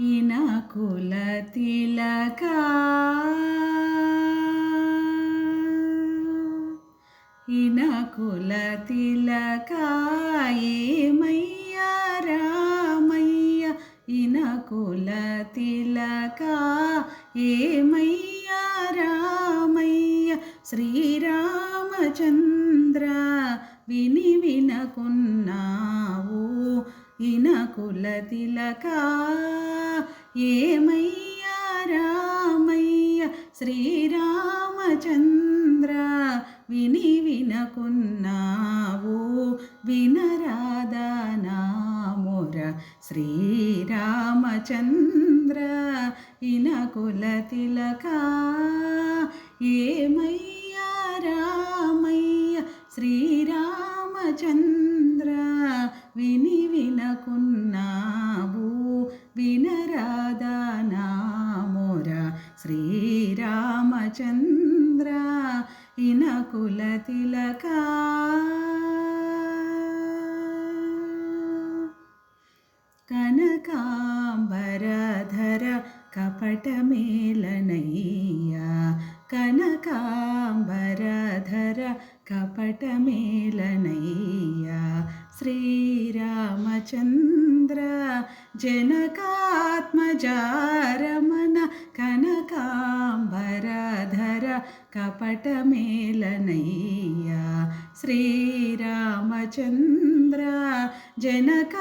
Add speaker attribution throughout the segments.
Speaker 1: ఇనకుల తిలక. ఇనకుల తిలక. ఏమయ్యా రామయ్య ఇనకుల తిలక. ఏమయ్యా రామయ్య శ్రీరామచంద్ర విని వినకున్నావు. ఇనకుల తిలక ఏమయ్యా రామయ్య? శ్రీరామచంద్ర విని వినకున్నావు వినరాదా నాముర శ్రీరామచంద్ర ఇనకుల తిలక కనకాంబరధర కపటమేలనయ్యా కనకాంబరధర कपट श्रीरामचन्द्र जनकात्मजारमन कनकाम्बरधर कपटमेलनैया श्रीरामचन्द्र जनकात्मजारमन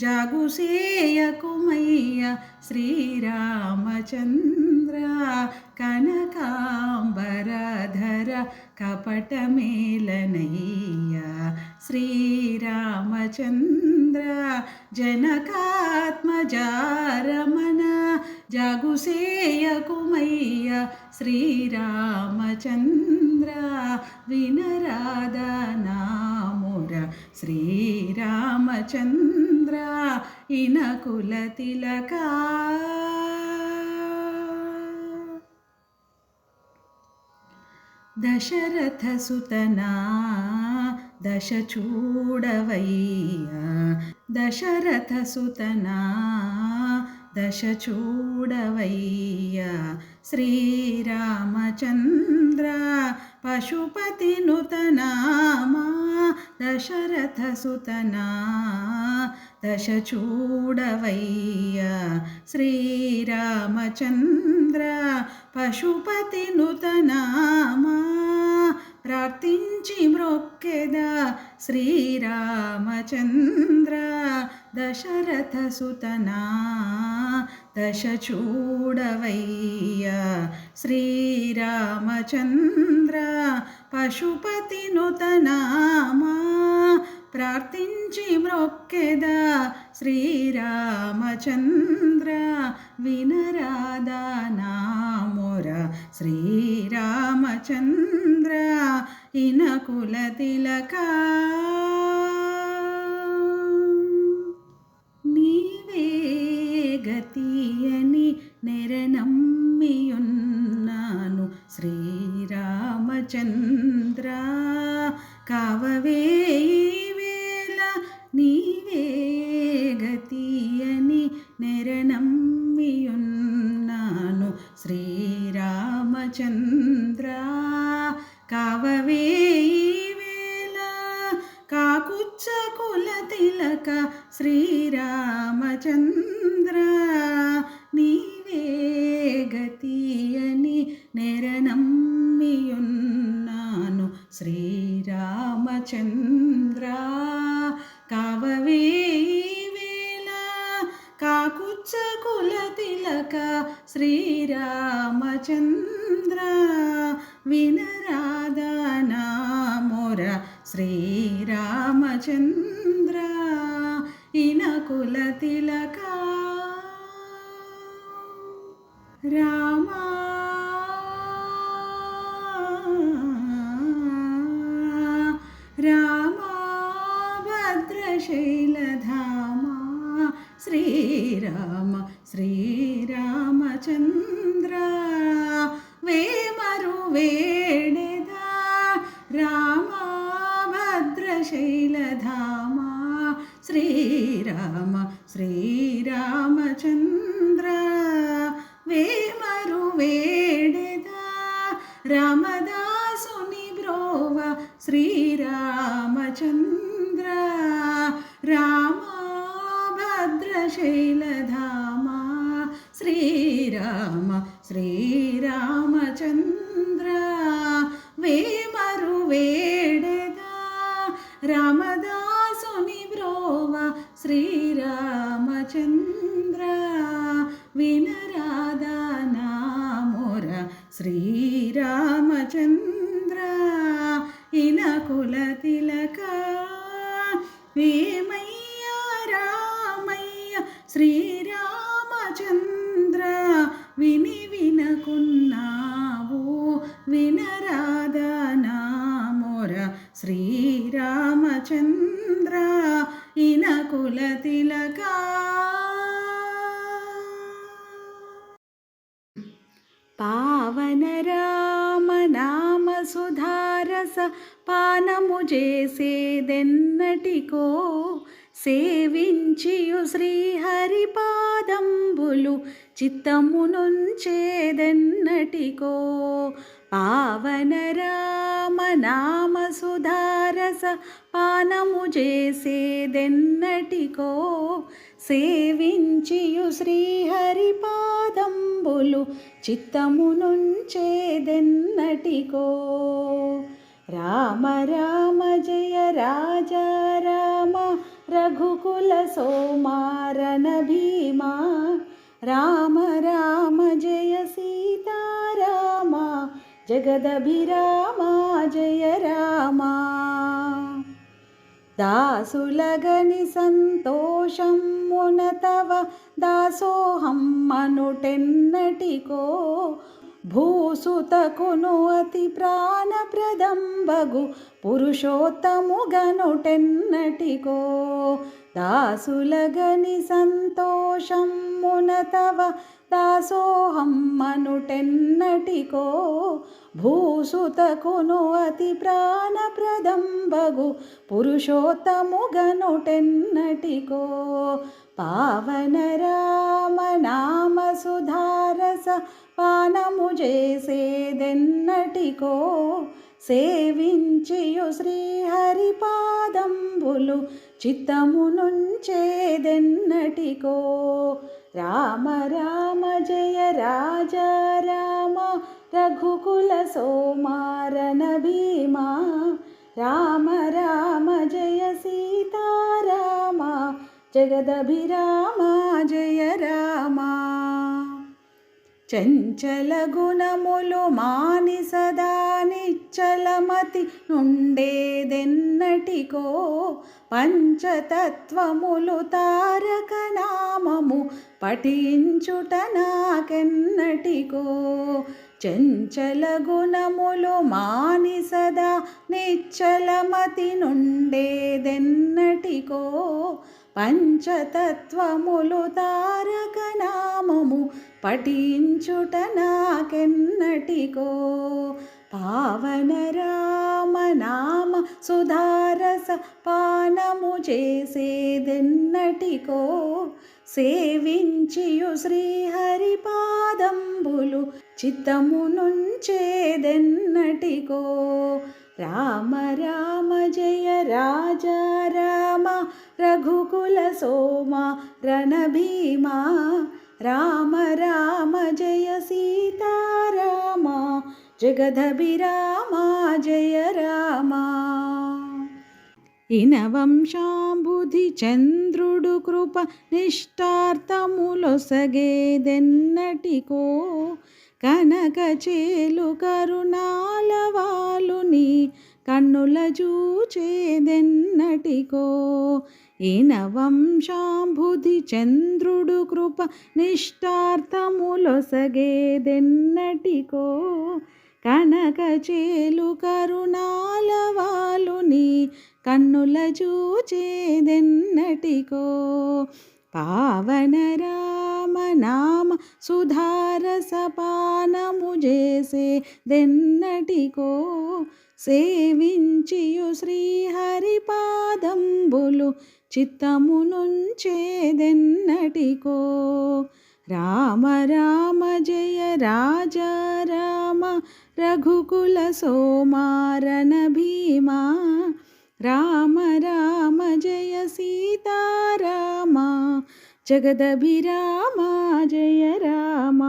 Speaker 1: జాగుసేయకుమయ్య శ్రీరామచంద్ర కనకాంబరధర కపటమేలనయ్య శ్రీరామచంద్ర జనకాత్మజారమణ జాగుసేయకుమయ్య శ్రీరామచంద్ర వినరాదా శ్రీరామచంద్ర శ్రీరామచంద్ర ఇనకుల తిలక. దశరథ సుతనా దశ చూడవయ్యా. దశరథ సుతనా దశ చూడవయ్యా శ్రీరామచంద్ర పశుపతి నుతనామా దశరథ సుతనా దశ చూడవయ్యా శ్రీరామచంద్ర పశుపతి నుతనామా ప్రార్థించి మ్రొక్కెదా శ్రీరామచంద్ర దశరథ సుతనా దశ చూడవయ్యా శ్రీరామచంద్ర పశుపతి నుతనామా ప్రార్థించి మొక్కెదా శ్రీరామచంద్ర వినరాదా నాముర శ్రీరామచంద్ర ఇనకుల తిలక. నీవే గతియని నెరనమ్మియున్నాను శ్రీరామచంద్ర కావవే నీవే శ్రీరామచంద్ర వినరాదా నామోర శ్రీరామచంద్ర ఇనకుల తిలక రామా రామా భద్రశైలధామా శ్రీరామ శ్రీరామచంద్ర వేమరు వేడెదా రామా భద్రశైలధామా శ్రీరామచంద్ర ఇనకుల తిలక. వేమయ్య రామయ్య శ్రీరామచంద్ర విని వినకున్నావు వినరాదా నామోర శ్రీరామచంద్ర ఇనకుల తిలక. పానము చేసేదెన్నటికో సేవించియు శ్రీహరిపాదంబులు చిత్తమునుంచేదెన్నటికో చిత్తము పావన రామ నామ సుధారస పానము చేసేదెన్నటికో సేవించియు శ్రీహరిపాదంబులు చిత్తమునుంచేదెన్నటికో राम राम जय राजा राम। राजाराम रघुकुलसोमारनभीमा राम राम जय सीता राम। जगदभिरामा जय रामा। दासुलगनि सन्तोषं मुन तव दासोऽहं अनुटेन्नटिको భూసుతకును అతి ప్రాణప్రదంబగు పురుషోత్తముగనుటెన్నటికో. దాసులగని సంతోషం మునతవ దాసోహం మనుటెన్నటికో భూసుతకును అతి ప్రాణప్రదంబగు పురుషోత్తముగనుటెన్నటికో. పావన రామ నామ సుధారస పానము చేసేదెన్నటికో సేవించియు శ్రీహరిపాదంబులు చిత్తము నుంచేదెన్నటికో. రామ రామ జయ రాజా రామ రఘుకుల సోమారణ భీమా. రామ రామ జయ సీతారామ జగదభిరామ జయ రామా. చంచల గుణములు మాని సదా నిచ్చలమతి నుండేదెన్నటికో పంచతత్వములు తారక నామము పఠించుట నాకెన్నటికో. చంచల గుణములు మాని సదా నిచ్చలమతి నుండేదెన్నటికో పంచతత్వములు తారక నామము పఠించుట నాకెన్నటికో. పావన రామ నామ సుధారస పానము చేసేదెన్నటికో. సేవించియు శ్రీహరి పాదంబులు చిత్తము నుంచేదెన్నటికో. రామ రామ జయ రాజా రామ రఘుకుల సోమ రణభీమా రామ రామ జయ సీతారామ జగదభిరామ జయ రామ ఇనవంశాంబుధి చంద్రుడు కృప నిష్టార్థములొసగేదెన్నటికో కనక చేలు కరుణాలవాలుని కన్నుల చూచేదెన్నటికో ఇనవంశాంబుధి చంద్రుడు కృప నిష్టార్థములొసగేదెన్నటికో? కనక చేలు కరుణాలవాలుని కన్నుల చూచేదెన్నటికో? పావన రామ నామ సుధారస పానము చేసే దెన్నటికో సేవించియు శ్రీహరి పాదంబులు చిత్తము నుంచేదెన్నటికో రామ రామ జయ రాజ రామ రఘుకుల సోమారణ భీమా రామ రామ జయ సీతారామ జగదభిరామ జయ రామ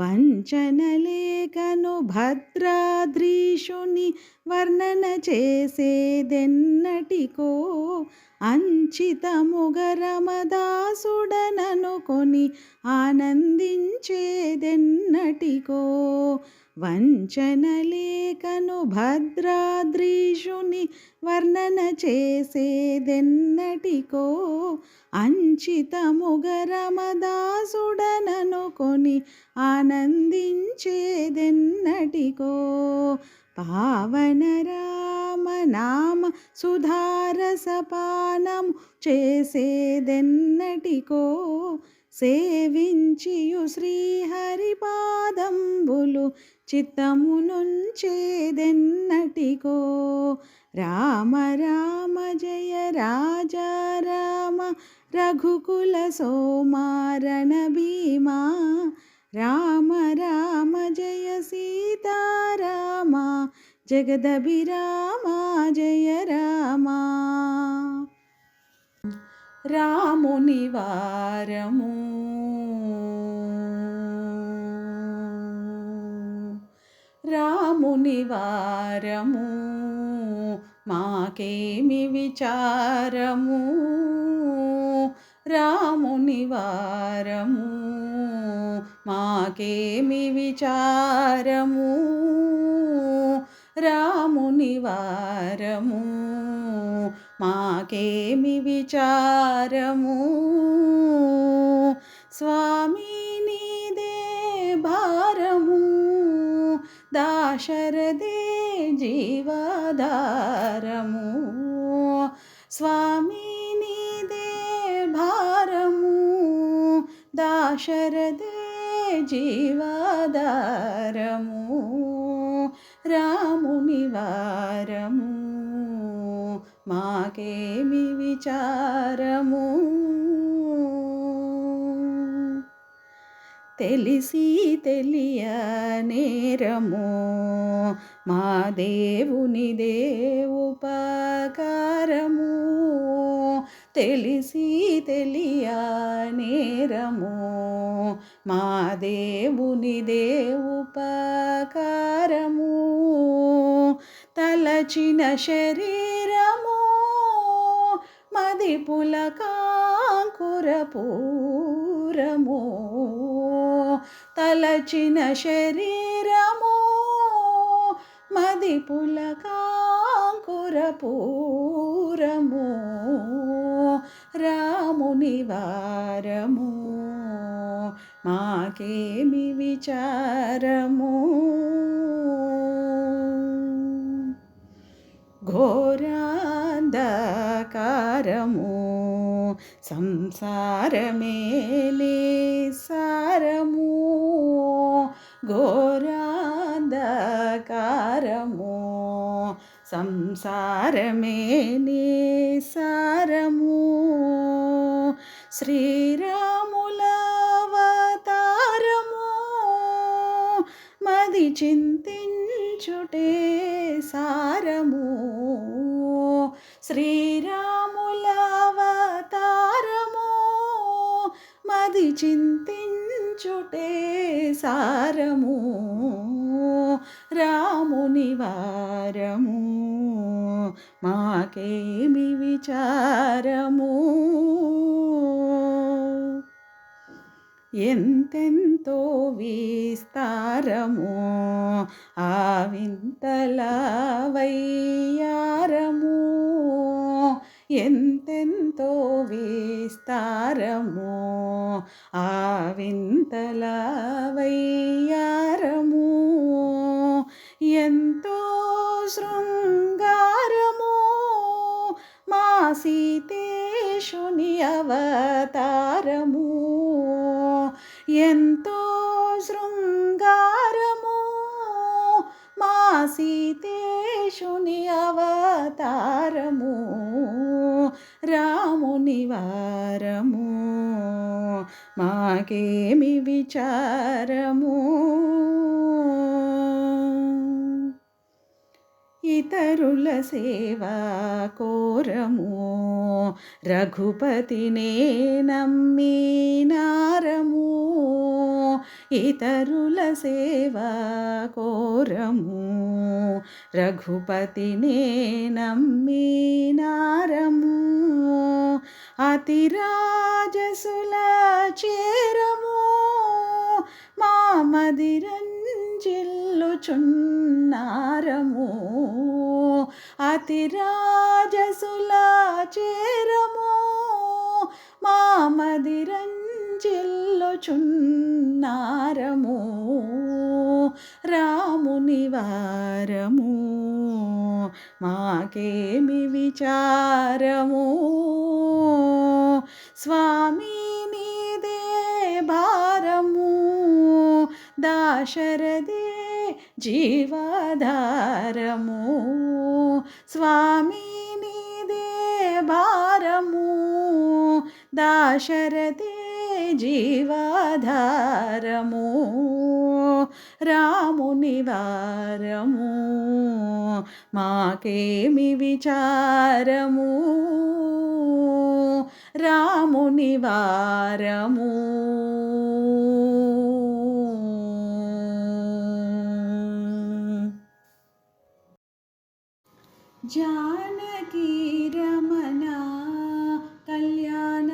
Speaker 1: వంచనలేఖను భద్రాద్రీషుని వర్ణన చేసేదెన్నటికో. అంచితముగరమదాసుడననుకొని ఆనందించేదెన్నటికో. వంచనలేఖను భద్రాద్రీషుని వర్ణన చేసేదెన్నటికో అంచితముగరమదాసుడననుకొని ఆనందించేదెన్నటికో. పావన రామ నామ సుధారసపానం చేసేదెన్నటికో సేవించియు శ్రీహరిపాదంబులు చిత్తము నుంచేదెన్నటికో. రామ రామ జయ రాజా రామ రఘుకుల సోమారణ భీమా రామ రామ జయ సీతారామ జగదభిరామ జయ రామ. రాముని వారము రాముని వారము మాకేమి విచారము? రాముని వారము మాకేమి విచారము? రాముని వారము మాకేమి విచారము? స్వామి దాశరథే జీవాధారము స్వామి నీదే భారము దాశరథే జీవాధారము రాముని వారము మాకేమి విచారము తెలిసి తెలియ నేరము మా దేవుని దేవుపకారము. తెలిసి తెలియ నేరము మా దేవుని దేవుపకారము. తలచిన శరీరము. మది పులకాంకురపూరము తలచిన శరీరము మది పులకాంకురపూరము రాముని వారము మాకేమి విచారము? ఘోరాంధకారము సంసారమే సారము ఘోరాంధకారము. సంసారమే సారము శ్రీరాములవతారము మది చింతించుటే సారము. శ్రీరాము చింతించుటే సారము రాముని వారము మాకేమి విచారము? ఎంతెంతో విస్తారము ఆ వింతల వయ్యారము ఎంతెంతో విస్తారము ఆ వింతల వయ్యారము ఎంతో శృంగారము మా సీతేశుని అవతారము. ఎంతో శృంగారము మా సీతే గణేశుని అవతారము రాముని వారము మాకేమి విచారము? ఇతరుల సేవా కోరము రఘుపతినే నమ్మినారము. ఇతరుల సేవ కోరము. రఘుపతినే నమ్మినారము. అతిరాజసుల చేరము. మా మదిరంజిల్లుచున్నారము. అతిరాజసుల చేరము. మా మదిరం మామదిరంజిల్లుచున్నారము రాముని వారము మాకేమి విచారము? స్వామి భారము దాశరథే జీవాధారము. స్వామి భారము దాశరథే జీవాధారము రాముని వారము మాకేమి విచారము రాముని వారము జానకి రమణ కళ్యాణ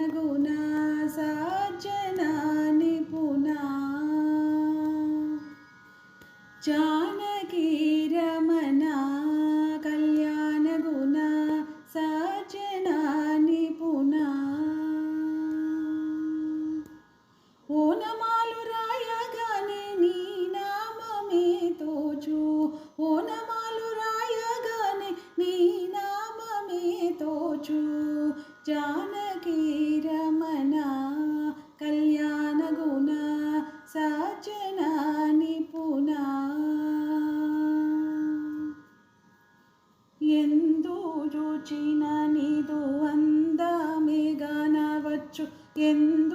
Speaker 1: Yeah.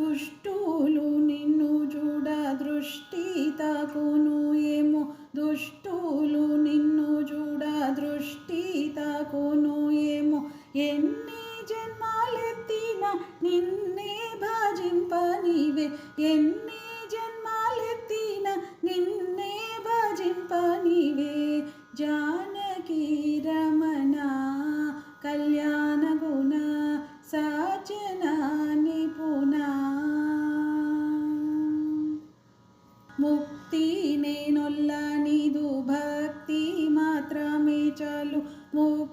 Speaker 1: దుష్టులు నిన్ను చూడ దృష్టి తాకును ఏమో? దుష్టులు నిన్ను చూడ దృష్టి తాకును ఏమో? ఎన్ని జన్మాలెత్తిన నిన్నే భజింపనివే? ఎన్ని జన్మాలెత్తిన నిన్నే భజింపనివే? జా చాలు